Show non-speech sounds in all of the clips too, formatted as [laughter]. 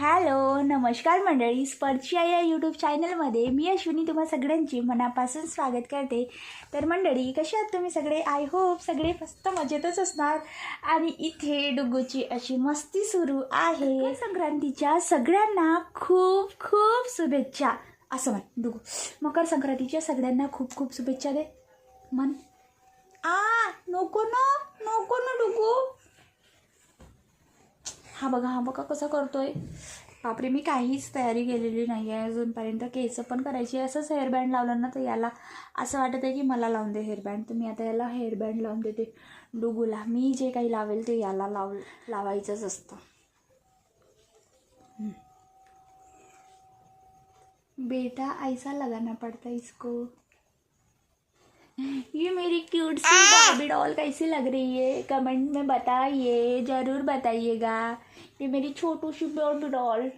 Hello नमस्कार मंडळी. स्पर्शिया या यूट्यूब चॅनलमध्ये मी अश्विनी तुम्हा सगळ्यांची मनापासून स्वागत करते. तर मंडळी कशी आहात तुम्ही सगळे? आय होप सगळे मस्त मजेतच असणार. आणि इथे डुगूची अशी मस्ती सुरू आहे. संक्रांतीच्या सगळ्यांना खूप खूप शुभेच्छा. असं म्हण डुगू. मकर संक्रांतीच्या सगळ्यांना खूप खूप शुभेच्छा दे. म्हण. आ नको ना नको ना डुगू हा बघा हा बघा कसा करतोय. बापरे मी काहीच तयारी केलेली नाही आहे अजूनपर्यंत केस पण करायची आहे. असंच हेअरबँड लावलं ना तर याला असं वाटत आहे की मला लावून दे हेअरबँड तर मी आता याला हेअरबँड लावून देते. डुगूला. मी जे काही लावेल ते याला लाव लावायचंच असतं. बेटा ऐसा लगाना पड़ता इसको. ये मेरी क्यूट सी बार्बी डॉल कैसी लग रही है? कमेंट में बताइए. ज़रूर बताइएगा. ये मेरी छोटू C Barbie doll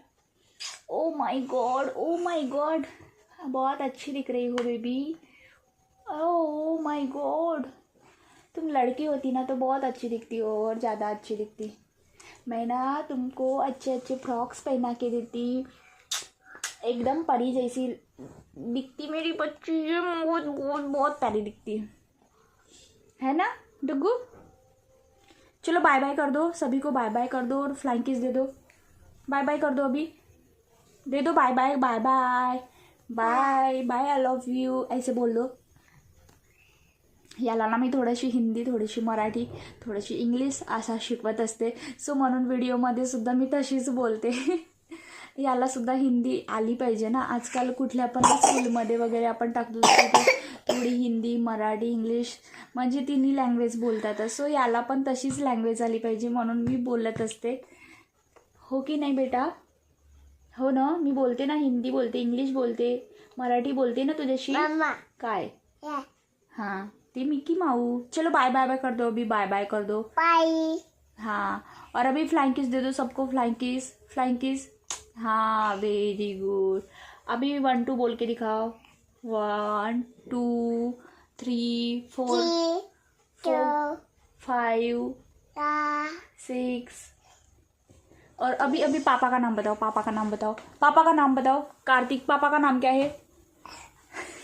oh my God oh my God बहुत अच्छी दिख रही हो बेबी ओ माय गॉड तुम लड़की होती ना तो बहुत अच्छी दिखती हो और ज़्यादा अच्छी दिखती। मैं ना तुमको अच्छे अच्छे फ्रॉक्स पहना के देती। एकदम परी जैसी दिखती मेरी बच्ची। बहुत बहुत बहुत प्यारी दिखती। है ना, डुगू? चलो बाय बाय कर दो सभी को बाय बाय कर दो और फ्लाइंग किस दे दो। बाय बाय कर दो अभी। दे दो bye bye bye bye bye bye I love you ऐसे बोल दो। याला ना मी थोडीशी हिंदी थोडीशी मराठी थोडीशी इंग्लिश असा शिकवत असते. सो म्हणून व्हिडिओमध्ये सुद्धा मी तशीच बोलते. याला सुद्धा हिंदी आली पाहिजे ना. आजकाल कुठल्या पण स्कूलमध्ये वगैरे आपण टाकतो. थोडी हिंदी मराठी इंग्लिश म्हणजे तिन्ही लँग्वेज बोलतात. सो याला पण तशीच लँग्वेज आली पाहिजे म्हणून मी बोलत असते. हो की नाही बेटा? हो ना? मी बोलते ना हिंदी बोलते इंग्लिश बोलते मराठी बोलते ना तुझ्याशी? काय? हाँ. ती मिकी माऊ. चलो बाय बाय बाय कर दो. अभी बाय बाय कर दो. पाई हाँ. और अभी फ्लाइंग किस दे दो सबको. फ्लाइंग किस फ्लाइंग किस हाँ वेरी गुड अभी वन टू बोल के दिखाओ. One two three four five six और अभी अभी पापा का नाम बताओ पापा का नाम बताओ। पापा का नाम बताओ कार्तिक पापा का नाम क्या है?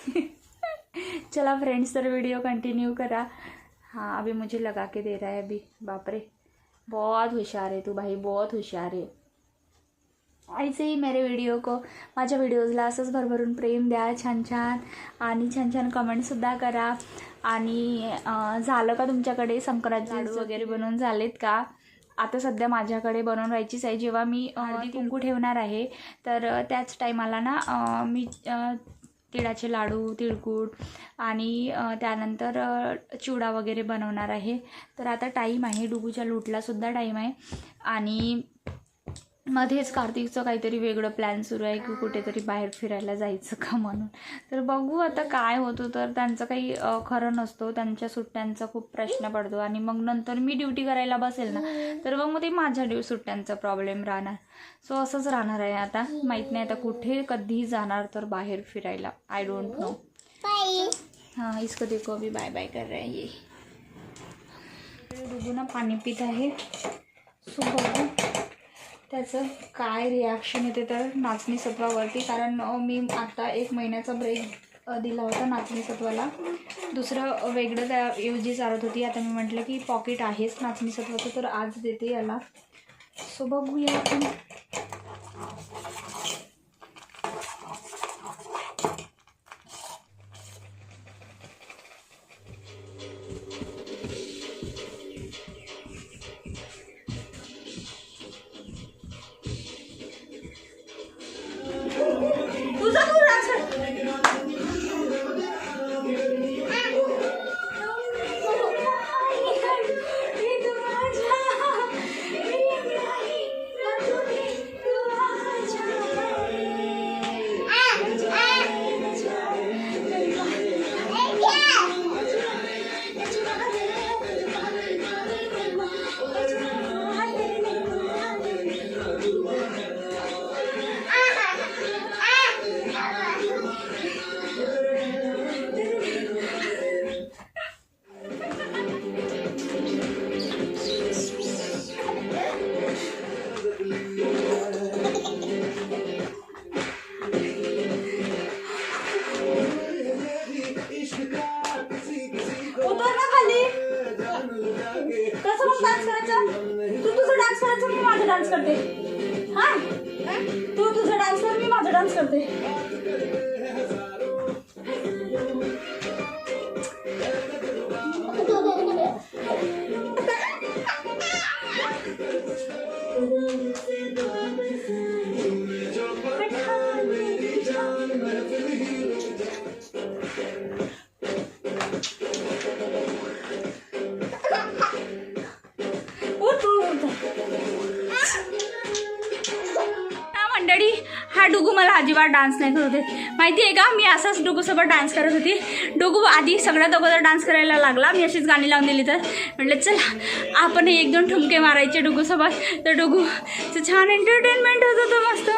[laughs] चला फ्रेंड्स तर वीडियो कंटिन्यू करा। हाँ अभी मुझे लगा के दे रहा है अभी बाप रे। बहुत होशियार है तू भाई बहुत होशियार है। ऐसे ही मेरे व्हिडिओ को माझ्या व्हिडिओजला असंच भरभरून प्रेम द्या छान छान. आणि छान छान कमेंटसुद्धा करा. आणि झालं का तुमच्याकडे संक्रांत लाडू वगैरे. बनवून झालेत का? आता सध्या माझ्याकडे बनवून राहायचीच आहे. जेव्हा मी हळदी कुंकू. ठेवणार आहे तर त्याच टायमाला ना मी तिळाचे लाडू तिळगूळ आणि त्यानंतर चिवडा वगैरे बनवणार आहे. तर आता टाईम आहे डुगूच्या लूटलासुद्धा टाईम आहे. आणि मध्येच कार्तिकचं काहीतरी वेगळं प्लॅन सुरू आहे की कुठेतरी बाहेर फिरायला जायचं का म्हणून. तर बघू आता काय होतं. तर त्यांचं काही खरं नसतो. त्यांच्या सुट्ट्यांचा खूप प्रश्न पडतो. आणि मग नंतर मी ड्युटी करायला बसेल ना तर मग मग ते माझ्या ड्यू सुट्ट्यांचा प्रॉब्लेम राहणार. सो असंच राहणार आहे आता. माहीत नाही आता कुठे कधी जाणार तर बाहेर फिरायला. आय डोंट नो हाँ इसको देखो अभी. बाय बाय कर रहे ये. डुगू ना पाणी पित आहे. सो बघू. त्याचं काय रिॲक्शन येते तर नाचणी सत्वावरती कारण मी आता एक महिन्याचा ब्रेक दिला होता नाचणी सत्वाला दुसरं वेगळं त्याऐवजी चालत होती. आता मी म्हटलं की पॉकेट आहेच नाचणी सत्वाचं तर आज देते याला. सो बघूया आपण. डान्स करते. हा? तू तुझा डान्स कर मी माझा डान्स करते. अजिबात डान्स नाही करत होते. माहिती आहे का? मी असाच डोगूसोबत डान्स करत होती. डोगू आधी सगळ्यात अगोदर डान्स करायला लागला. मी अशीच गाणी लावून दिली तर. म्हटलं चला आपण एक दोन ठुमके मारायचे डोगूसोबत. तर डुगूचं छान एंटरटेनमेंट होत होतं मस्त.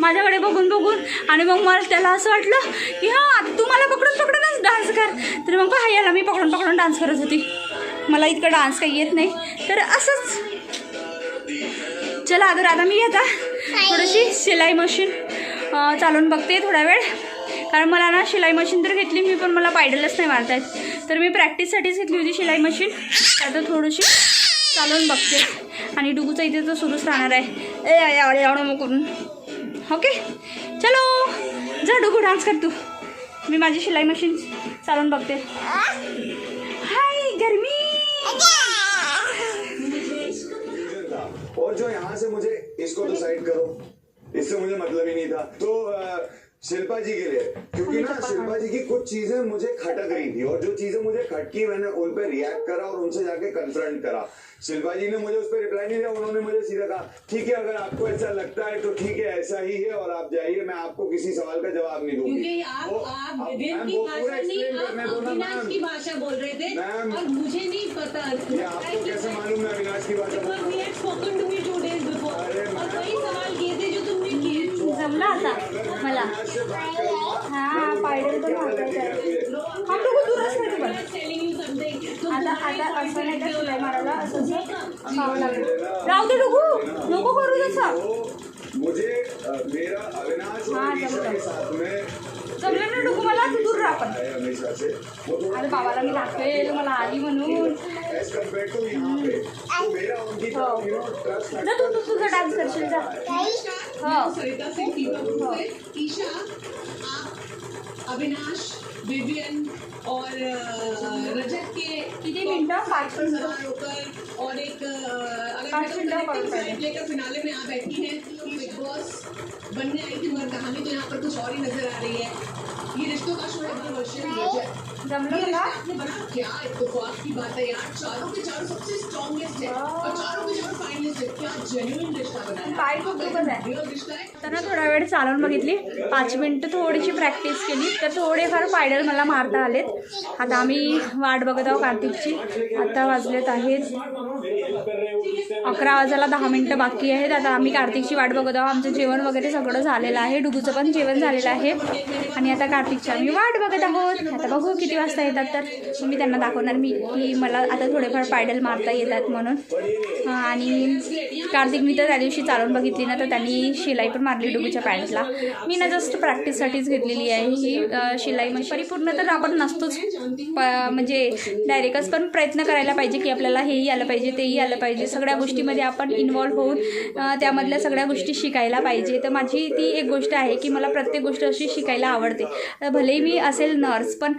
माझ्याकडे बघून बघून. आणि मग मला त्याला असं वाटलं की हां तू मला पकडून पकडूनच डान्स कर. तर मग पहा याला मी पकडून पकडून डान्स करत होती. मला इतकं डान्स काही येत नाही. तर असंच. चला अगर आता मी घेता थोडीशी शिलाई मशीन चालून चालवून बघते थोडा वेळ. कारण मला ना शिलाई मशीन तर घेतली मी पण मला पायडलच नाही मारत आहेत तर मी प्रॅक्टिससाठीच घेतली होती शिलाई मशीन. आता थोडीशी चालवून बघते. आणि डुगूचा इथे तर सुरूच राहणार आहे. ए आवडे एवढं मग करून. ओके? चलो. जा डुगू डान्स कर तू. मी माझी शिलाई मशीन चालवून बघते. हाय गरमी. और जो यहाँ से मुझे इसको डिसाइड करो। इससे मुझे मतलब ही नहीं था। तो शिल्पा जी के लिए क्योंकि ना शिल्पा जी की कुछ चीज़ें मुझे खटक रही थी और जो चीज़ें मुझे खटकी मैंने उन पर रिएक्ट करा और उनसे जाके कन्फ्रंट करा। शिल्पा जी ने मुझे उस पर रिप्लाई नहीं दिया उन्होंने मुझे सीधा कहा ठीक है अगर आपको ऐसा लगता है तो ठीक है ऐसा ही है और आप जाइए मैं आपको किसी सवाल का जवाब नहीं दूँगी। क्योंकि आप वो- आप वो पूरा भाषा करने आप दो ना, अविनाश मैम। की भाषा बोल रहे थे मैम। और मुझे नहीं पता। ये आपको कैसे मालूम है अविनाश की we जमला आता मला. हा पायडल पण वापरायचं आहे हम लोक दूरच आता आता असं नाही का शिलाई मारायला असं असं खावं लागेल. राहू दे डुगू नको करू तसं. तो जमलं. जमलं ना डुगू मला तू दूर राहा पण. अरे बाबाला मी दाखवेल मला आली म्हणून. हो. जा तू तू तुझा डान्स करशील जा. हो। सरिता सिंह से ईशा आप अविनाश विवियन और रजत के किती मिनिटं पाच मिनिटं। होकर और एक पाँच मिनट तो लेकर फिनाले में आप बैठी हैं बिग बॉस बनने आई थी मगर कहानी तो यहाँ पर कुछ और ही नज़र आ रही है। ये रिश्तों का शो है वर्षन रजत जमलं ये मला रिश्ता आपने बना क्या इत्तेफाक की बात है यार चारों के चारों सबसे स्ट्रॉन्गेस्ट है। और पाय खूप आहे. तर ना थोडा वेळ चालवून बघितली. पाच मिनटं थोडीशी प्रॅक्टिस केली. तर थोडेफार पायडल मला मारता आलेत. आता आम्ही वाट बघत आहोत कार्तिकची. आता वाजलेत आहेत अकरा वाजायला दहा मिनिटं बाकी आहेत. आता आम्ही कार्तिकची वाट बघत आहोत. आमचं जेवण वगैरे सगळं झालेलं आहे. डुगूचं पण जेवण झालेलं आहे. आणि आता कार्तिकची आम्ही वाट बघत आहोत. आता बघू किती वाजता येतात तर. मी त्यांना दाखवणार मी की मला आता थोडेफार पायडल मारता येतात म्हणून. आणि कार्तिक मी तर त्या दिवशी चालवून बघितली ना तर त्यांनी शिलाई पण मारली डुगूच्या पॅन्टला. मी ना जस्ट प्रॅक्टिससाठीच घेतलेली आहे. ही शिलाई म्हणजे परिपूर्ण तर आपण नसतोच प म्हणजे डायरेक्टच पण प्रयत्न करायला पाहिजे की आपल्याला हेही आलं पाहिजे. तेही आलं पाहिजे. सगळ्या गोष्टीमध्ये आपण इन्वॉल्व्ह होऊन त्यामधल्या सगळ्या गोष्टी शिकायला पाहिजे. तर माझी ती एक गोष्ट आहे की मला प्रत्येक गोष्ट अशी शिकायला आवडते. तर भलेही मी असेल नर्स पण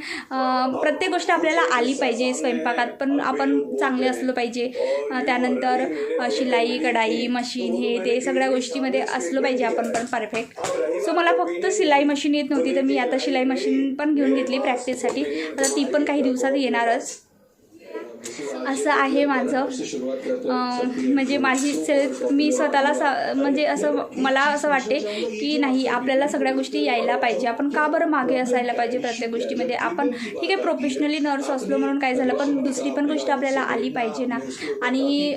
प्रत्येक गोष्ट आपल्याला आली पाहिजे स्वयंपाकात. पण आपण चांगले असलो पाहिजे. त्यानंतर शिलाई कढाई मशीन हे ते सगळ्या गोष्टीमध्ये असलो पाहिजे आपण पण परफेक्ट सो मला फक्त शिलाई मशीन येत नव्हती. तर मी आता शिलाई मशीन पण घेऊन घेतली प्रॅक्टिससाठी आता ती पण काही दिवसात येणारच. असं आहे माझं. म्हणजे माझी सेल्फ मी स्वतःला सा म्हणजे असं मला असं वाटते की नाही आपल्याला सगळ्या गोष्टी यायला पाहिजे. आपण का बरं मागे असायला पाहिजे प्रत्येक गोष्टीमध्ये? आपण ठीक आहे प्रोफेशनली नर्स असलो म्हणून काय झालं पण दुसरी पण गोष्ट आपल्याला आली पाहिजे ना. आणि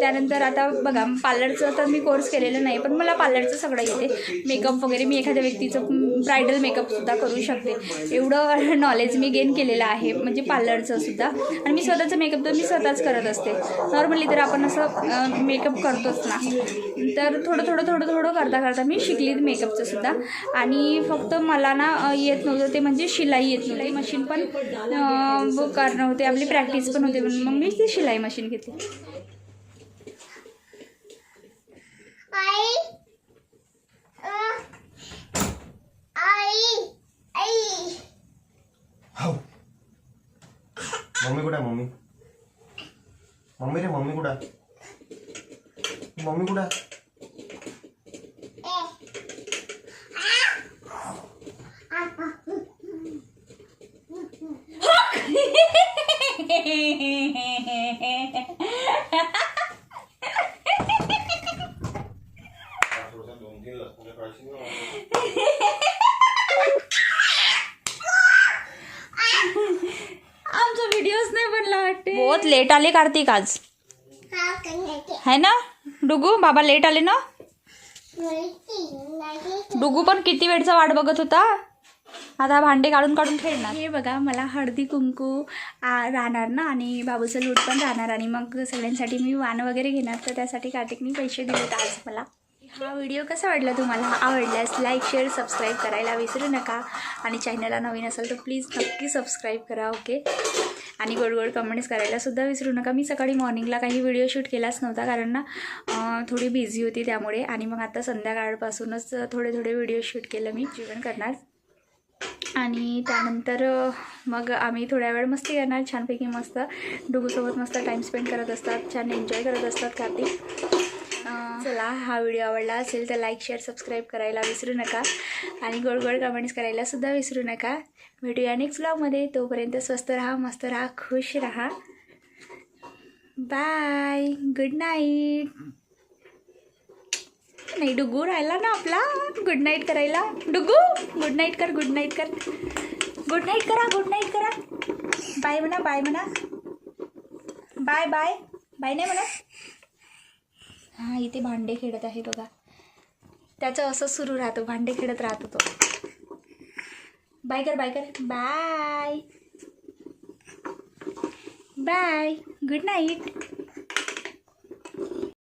त्यानंतर आता बघा पार्लरचं तर मी कोर्स केलेलं नाही पण मला पार्लरचं सगळं येते. मेकअप वगैरे मी एखाद्या व्यक्तीचं ब्रायडल मेकअपसुद्धा करू शकते. एवढं [laughs] नॉलेज मी गेन केलेलं आहे म्हणजे पार्लरचं सुद्धा. आणि मी स्वतःचं मेकअप तर मी स्वतःच करत असते. नॉर्मली तर आपण असं मेकअप करतोच ना. तर थोडं थोडं थोडं थोडं करता करता मी शिकली मेकअपचं सुद्धा. आणि फक्त मला ना येत नव्हतं ते म्हणजे शिलाई येत नव्हती. मशीन पण करणं होते आपली प्रॅक्टिस पण होते म्हणून मग मी ती शिलाई मशीन घेतली. मम्मी कुठे मम्मी? मम्मी रे मम्मी कुठे आहे? मम्मी कुठे आहे? आमचा व्हिडिओच नाही बनला वाटते बहुत लेट आले कार्तिक आज. हाँ ना? डुगू बाबा लेट आले ना? डुगू पण किती वेळचा वाट बघत होता? आता भांडे काढून काढून खेळणार. हे बघा मला हळदी कुंकू आ, राहणार ना आणि बाबूचं लूट पण राहणार आणि मग सगळ्यांसाठी मी वाण वगैरे घेणार तर त्यासाठी कार्तिकनी पैसे दिलेत आज मला. हा व्हिडिओ कसा वाटला तुम्हाला? आवडल्यास लाईक शेअर सबस्क्राईब करायला विसरू नका. आणि चॅनलला नवीन असाल तर प्लीज नक्की सबस्क्राईब करा ओके आणि गोड गोड कमेंट्स करायलासुद्धा विसरू नका. मी सकाळी मॉर्निंगला काही व्हिडिओ शूट केलाच नव्हता कारण ना थोडी बिझी होती त्यामुळे. आणि मग आता संध्याकाळपासूनच थोडे थोडे व्हिडिओ शूट केलं मी जेवण करणार. आणि त्यानंतर मग आम्ही थोड्या वेळ मस्ती करणार. छानपैकी मस्त डुगूसोबत मस्त टाईम स्पेंड करत असतात छान एन्जॉय करत असतात कार्तिक. चला हा व्हिडिओ आवडला असेल तर लाईक शेअर सबस्क्राईब करायला विसरू नका. आणि गोड गोड कमेंट्स करायला सुद्धा विसरू नका. भेटूया नेक्स्ट ब्लॉगमध्ये तोपर्यंत स्वस्त राहा मस्त राहा खुश राहा. बाय गुड नाईट नाही डुगू राहिला ना आपला. गुड नाईट करायला. डुगू गुड नाईट कर गुड नाईट कर. गुड नाईट करा गुड नाईट करा. बाय म्हणा बाय म्हणा. बाय बाय बाय नाही म्हणा हां इथे भांडे खेळत आहे बघा. त्याचं असं सुरू राहतो भांडे खेळत राहतो तो. बाय कर बाय कर. बाय. बाय. Good night